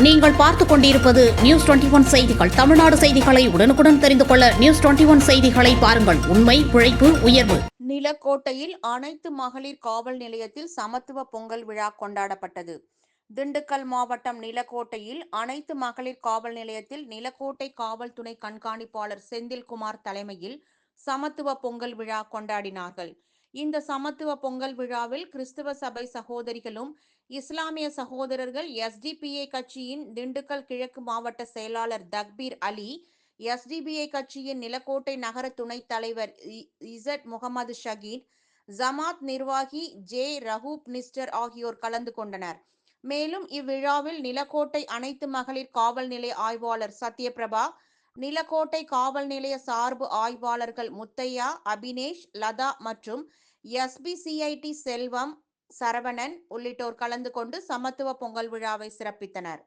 நீங்கள் பார்த்துக் கொண்டிருப்பது நியூஸ் டுவெண்டி ஒன் செய்திகள். தமிழ்நாடு செய்திகளை உடனுக்குடன் தெரிந்து கொள்ள நியூஸ் டுவெண்டி ஒன் செய்திகளை பாருங்கள். உண்மை உழைப்பு உயர்வு. நிலக்கோட்டையில் அனைத்து மகளிர் காவல் நிலையத்தில் சமத்துவ பொங்கல் விழா கொண்டாடப்பட்டது. திண்டுக்கல் மாவட்டம் நிலக்கோட்டையில் அனைத்து மகளிர் காவல் நிலையத்தில் நிலக்கோட்டை காவல்துறை கண்காணிப்பாளர் செந்தில்குமார் தலைமையில் சமத்துவ பொங்கல் விழா கொண்டாடினார்கள். இந்த சமத்துவ பொங்கல் விழாவில் கிறிஸ்துவ சபை சகோதரிகளும் இஸ்லாமிய சகோதரர்கள் எஸ்டிபிஐ கட்சியின் திண்டுக்கல் கிழக்கு மாவட்ட செயலாளர் தக்பீர் அலி எஸ்டிபிஐ கட்சியின் நிலக்கோட்டை நகர துணைத் தலைவர் இசட் முகமது ஷகீன் ஜமாத் நிர்வாகி ஜே ரஹூப் நிஸ்டர் ஆகியோர் கலந்து கொண்டனர். மேலும் இவ்விழாவில் நிலக்கோட்டை அனைத்து மகளிர் காவல் நிலைய ஆய்வாளர் சத்யபிரபா நிலக்கோட்டை காவல் நிலைய சார்பு ஆய்வாளர்கள் முத்தையா அபினேஷ் லதா மற்றும் எஸ்பிசிஐடி செல்வம் சரவணன் உள்ளிட்டோர் கலந்து கொண்டு சமத்துவ பொங்கல் விழாவை சிறப்பித்தனர்.